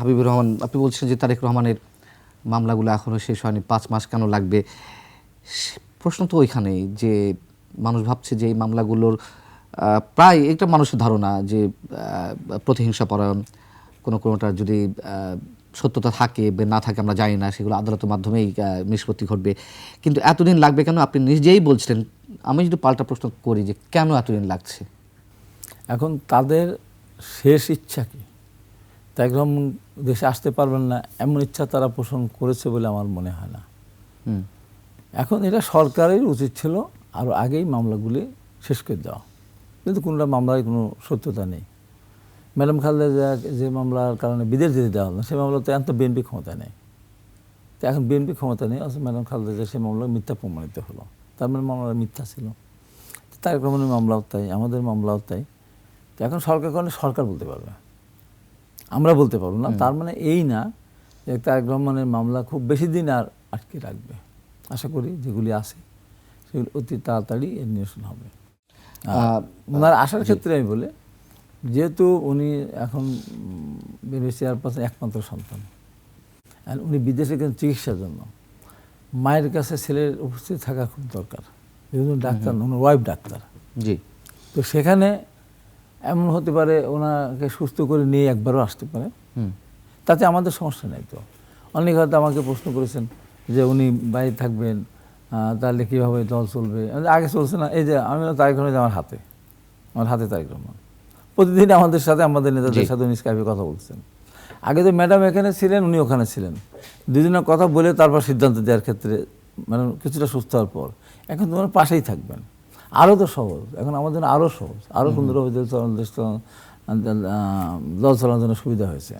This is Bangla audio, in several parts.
হাবিবুর রহমান, আপনি বলছেন যে তারেক রহমানের মামলাগুলো এখনও শেষ হয়নি, পাঁচ মাস কেন লাগবে? প্রশ্ন তো ওইখানেই যে মানুষ ভাবছে যে এই মামলাগুলোর প্রায় এটা মানুষের ধারণা যে প্রতিহিংসা পরায়ণ, কোনো কোনোটার যদি সত্যতা থাকে বা না থাকে আমরা জানি না, সেগুলো আদালতের মাধ্যমেই নিষ্পত্তি ঘটবে। কিন্তু এতদিন লাগবে কেন? আপনি নিজেই বলছিলেন, আমি যদি পাল্টা প্রশ্ন করি যে কেন এতদিন লাগছে? এখন তাদের শেষ ইচ্ছা কি? তা একদম দেশে আসতে পারবেন না এমন ইচ্ছা তারা পোষণ করেছে বলে আমার মনে হয় না। এখন এটা সরকারের উচিত ছিল আরও আগেই মামলাগুলি শেষ করে দেওয়া। কিন্তু কোনটা মামলায় কোনো সত্যতা নেই। ম্যাডাম খালেদা জিয়াকে যে মামলার কারণে বিদেশ যেতে দেওয়া হলো সেই মামলা তো এখন তো বিএনপি ক্ষমতা নেই। তো এখন বিএনপি ক্ষমতা নেই অথচ ম্যাডাম খালেদা জিয়া সেই মামলা মিথ্যা প্রমাণিত হলো। তার মানে মামলা মিথ্যা ছিল। তার রহমানের মামলাও তাই আমাদের মামলাও তাই। তো এখন সরকার কারণে সরকার বলতে পারবে। আমরা বলতে পারব না। তার মানে এই না যে তারেক রহমানের মামলা খুব বেশি দিন আর আটকে রাখবে। আশা করি যেগুলি আছে সেগুলি অতি তাড়াতাড়ি এর নিরসন হবে। ওনার আসার ক্ষেত্রে আমি বলে যেহেতু উনি এখন বিএনপি চেয়ারপারসন একমাত্র সন্তান আর উনি বিদেশে গেছেন চিকিৎসার জন্য। মায়ের কাছে ছেলের উপস্থিত থাকা খুব দরকার। যেহেতু ডাক্তার ওনার ওয়াইফ ডাক্তার। জি। তো সেখানে এমন হতে পারে ওনাকে সুস্থ করে নিয়ে একবারও আসতে পারে। হুম। তাতে আমাদের সমস্যা নেই তো। অনেক হয়তো আমাকে প্রশ্ন করেছেন যে উনি বাইরে থাকবেন তাহলে কীভাবে দল চলবে? আগে চলছে না এই যে আমি তারেক রহমান আমার হাতে। আমার হাতে তারেক রহমান। প্রতিদিন আমাদের সাথে আমাদের নেতাদের সাথে উনি স্কাইপে কথা বলছেন। আগে তো ম্যাডাম এখানে ছিলেন উনি ওখানে ছিলেন। দুজনের কথা বলে তারপর সিদ্ধান্ত দেওয়ার ক্ষেত্রে মানে কিছুটা সুস্থ হওয়ার পর। এখন তোমার পাশেই থাকবেন। আরও তো সহজ। এখন আমাদের জন্য আরও সহজ। আরও সুন্দরভাবে দেশ দেশ দল চালানোর জন্য সুবিধা হয়েছে।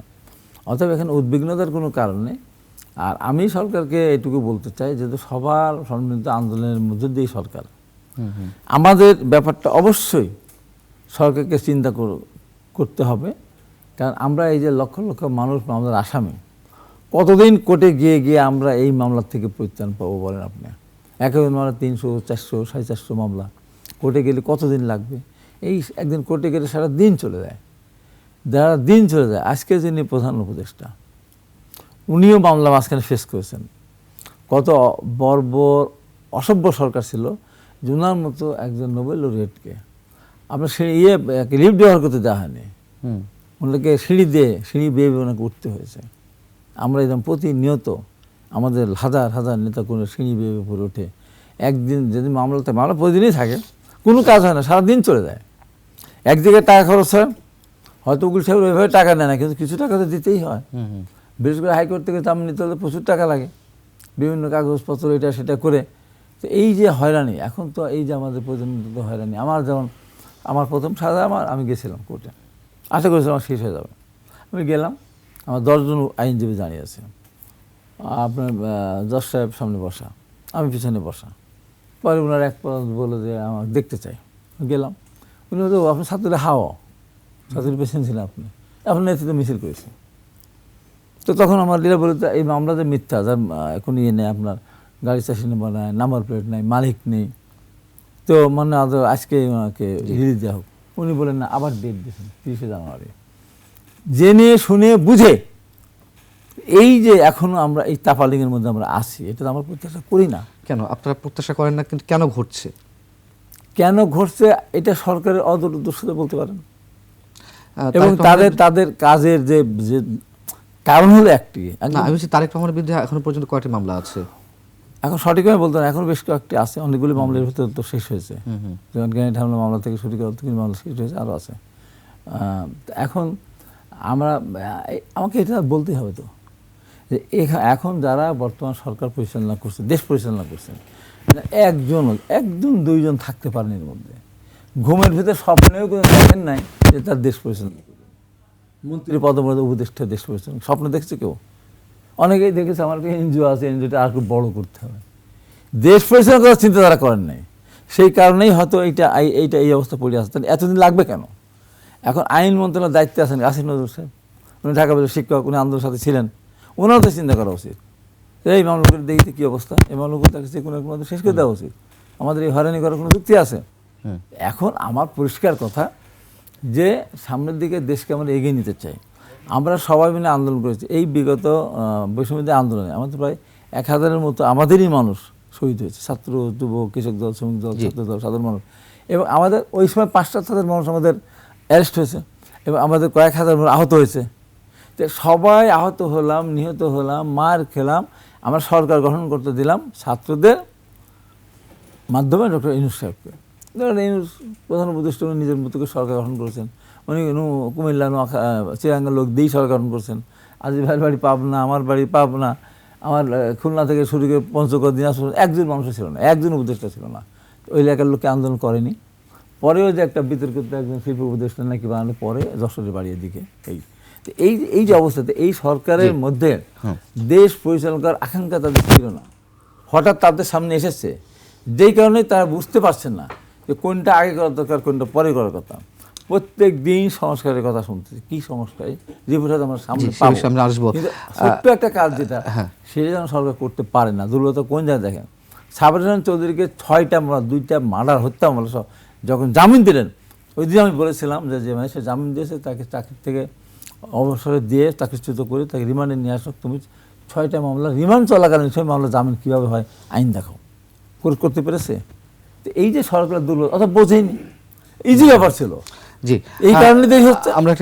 অতএব এখানে উদ্বিগ্নতার কোনো কারণ নেই। আর আমি সরকারকে এটুকু বলতে চাই যেহেতু সবার সম্মিলিত আন্দোলনের মধ্যে দিয়েই সরকার। আমাদের ব্যাপারটা অবশ্যই সরকারকে চিন্তা করতে হবে। কারণ আমরা এই যে লক্ষ লক্ষ মানুষ আমাদের আসামি কতদিন কোর্টে গিয়ে গিয়ে আমরা এই মামলার থেকে পরিত্রাণ পাবো বলেন আপনি? একদিন মামলা তিনশো চারশো সাড়ে চারশো মামলা। কোর্টে গেলে কতদিন লাগবে? এই একদিন কোর্টে গেলে সারা দিন চলে যায়। যারা দিন চলে যায়। আজকে যিনি প্রধান উপদেষ্টা উনিও মামলা মাঝখানে ফেস করেছেন। কত বর্বর অসভ্য সরকার ছিল জুনার মতো একজন নোবেল রেটকে আপনার সিঁড়ি ইয়ে লিফট ব্যবহার করতে দেওয়া হয়নি। হুম। ওনাকে সিঁড়ি দিয়ে সিঁড়ি বেয়ে বেয়ে ওনাকে উঠতে হয়েছে। আমরা একদম প্রতিনিয়ত আমাদের হাজার হাজার নেতা কোনো সিঁড়ি বেয়ে বেয়ে উপরে ওঠে। একদিন যেদিন মামলাতে মামলা প্রতিদিনই থাকে। কোনো কাজ হয় না সারাদিন চলে যায়। এক জায়গায় টাকা খরচ হয় হয়তো উকিল সাহেব ওইভাবে টাকা নেয় না কিন্তু কিছু টাকা তো দিতেই হয়। বিশেষ করে হাইকোর্ট থেকে দাম নিতে হলে প্রচুর টাকা লাগে বিভিন্ন কাগজপত্র এটা সেটা করে। তো এই যে হয়রানি এখন তো এই যে আমাদের প্রতিনিধিত্ব হয়রানি। আমার যেমন আমার প্রথম সাজা আমার আমি গেছিলাম কোর্টে। আশা করেছিলাম আমার শেষ হয়ে যাবে। আমি গেলাম আমার দশজন আইনজীবী দাঁড়িয়ে আছে। আপনার জজ সাহেব সামনে বসা আমি পিছনে বসা। পরে ওনার এক পদ বলে যে আমাকে দেখতে চাই। গেলাম। উনি বলতে আপনি ছাত্রীরা হাওয়া। ছাত্রীর পেশেন্ট ছিলেন আপনি। আপনার নেতৃত্বে মিছিল করেছে। তো তখন আমার লীলা বলে এই মামলা যে মিথ্যা, যার এখন ইয়ে নেই আপনার, গাড়ি চাষি নাম্বার নাই, নাম্বার প্লেট নাই, মালিক নেই। তো মানে আজকে ওনাকে রিলিজ দেওয়া হোক। উনি বলেন না, আবার ডেট দিয়েছেন, তিরিশে জানুয়ারি। জেনে শুনে বুঝে এই যে এখনও আমরা এই তাপালিংয়ের মধ্যে আমরা আছি এটা তো আমরা প্রত্যাশা করি না। কেন? আপনারা প্রত্যাশা করেন না কিন্তু কেন ঘটছে? কেন ঘটছে এটা সরকারের অদূরদর্শিতা বলতে পারেন। এবং তাদের তাদের কাজের যে যে কারণ হলো একটি। না আমি বলছি তারেক রহমানের বিরুদ্ধে এখনও পর্যন্ত কয়টি মামলা আছে? এখন সঠিকভাবে বলতে না এখন বেশ কয়েকটি আছে অনেকগুলি মামলার ভিতরে তো শেষ হয়েছে। যেমন হামলা মামলা থেকে শুরু করে অতগুলি মামলা শেষ হয়েছে আরও আছে। এখন আমরা আমাকে এটা বলতেই হবে তো। যে এখা- এখন যারা বর্তমান সরকার পরিচালনা করছে দেশ পরিচালনা করছেন একজন একজন দুইজন থাকতে পারেন এর মধ্যে। ঘুমের ভিতরে স্বপ্নেও কোনো দেখেন নাই যে তার দেশ পরিচালনা করবে। মন্ত্রী পদমর্যাদা উপদেষ্টা দেশ পরিচালনা স্বপ্ন দেখছে কেউ? অনেকেই দেখেছে আমার একটা এনজিও আছে এনজিওটা আর একটু বড়ো করতে হবে। দেশ পরিচালনা করার চিন্তা তারা করেন নাই। সেই কারণেই হয়তো এইটা এইটা এই অবস্থা পড়ে আসছে তাহলে এতদিন লাগবে কেন? এখন আইন মন্ত্রণালয়ের দায়িত্বে আছেন আসিফ নজরুল সাহেব। উনি ঢাকা শিক্ষক উনি আন্দোলনের সাথে ছিলেন। ওনারও তো চিন্তা করা উচিত। এই মামলাগুলো দেখতে কী অবস্থা এই মামলাগুলো তাকে যে কোনো এক মধ্যে শেষ করে দেওয়া উচিত। আমাদের এই হয়রানি করার কোনো যুক্তি আছে? এখন আমার পরিষ্কার কথা যে সামনের দিকে দেশকে আমরা এগিয়ে নিতে চাই। আমরা সবাই মিলে আন্দোলন করেছি। এই বিগত বৈষম্যদের আন্দোলনে আমাদের প্রায় এক হাজারের মতো আমাদেরই মানুষ শহীদ হয়েছে। ছাত্র যুবক কৃষক দল শ্রমিক দল ছাত্র দল সাধারণ মানুষ। এবং আমাদের ওই সময় পাঁচটা হাজার মানুষ আমাদের অ্যারেস্ট হয়েছে। এবং আমাদের কয়েক হাজার মানুষ আহত হয়েছে। তো সবাই আহত হলাম, নিহত হলাম, মার খেলাম। আমরা সরকার গঠন করতে দিলাম ছাত্রদের মাধ্যমে ডক্টর ইনুস সাহেবকে। ডক্টর ইনুস প্রধান উপদেষ্টা, উনি নিজের মতো করে সরকার গঠন করেছেন। উনি কুমিল্লা চিরাঙ্গার লোক দিয়েই সরকার গঠন করছেন। আজি ভাইয়ের বাড়ি পাবনা, আমার বাড়ি পাবনা, আমার খুলনা থেকে শুরু করে পঞ্চগড়, দিনাজপুর, একজন মানুষ ছিল না, একজন উপদেষ্টা ছিল না। ওই এলাকার লোককে আন্দোলন করেনি। পরেও যে একটা বিতর্কিত একজন শিল্প উপদেষ্টা নাকি বানালে পরে যশোরের বাড়ির দিকে এই এই এই যে অবস্থাতে এই সরকারের মধ্যে দেশ পরিচালনা করার আকাঙ্ক্ষা তাদের ছিল না। হঠাৎ তাদের সামনে এসেছে। যেই কারণে তারা বুঝতে পারছেন না যে কোনটা আগে করা দরকার কোনটা পরে করার কথা। প্রত্যেক দিন সংস্কারের কথা শুনতেছি কি সংস্কার? রিপোর্ট আমরা সামনে জি, সে পাবো। বিষয়ে আমরা আসব। ছোট্ট একটা কাজ যেটা সেটা যেন সরকার করতে পারে না। দুর্বলতা কোন জায়গায় দেখেন? সাবরান চৌধুরীকে ছয়টা মামলা দুইটা মার্ডার হত্যা মামলা সব যখন জামিন দিলেন ওই দিন আমি বলেছিলাম যে যে মানে সে জামিন দিয়েছে তাকে চাকরি থেকে অবসরে দিয়ে চাকরিচ্যুত করে তাকে রিমান্ডে নিয়ে আসো তুমি ছয়টা মামলা রিমান্ড চলাকালীন ছয় মামলা জামিন কীভাবে হয় আইন দেখাও কোর্ট করতে পেরেছে? তো এই যে সরকার দুর্বল অর্থাৎ বোঝেনি। ইজি ব্যাপার ছিল। জি এই কারণে হচ্ছে। আমরা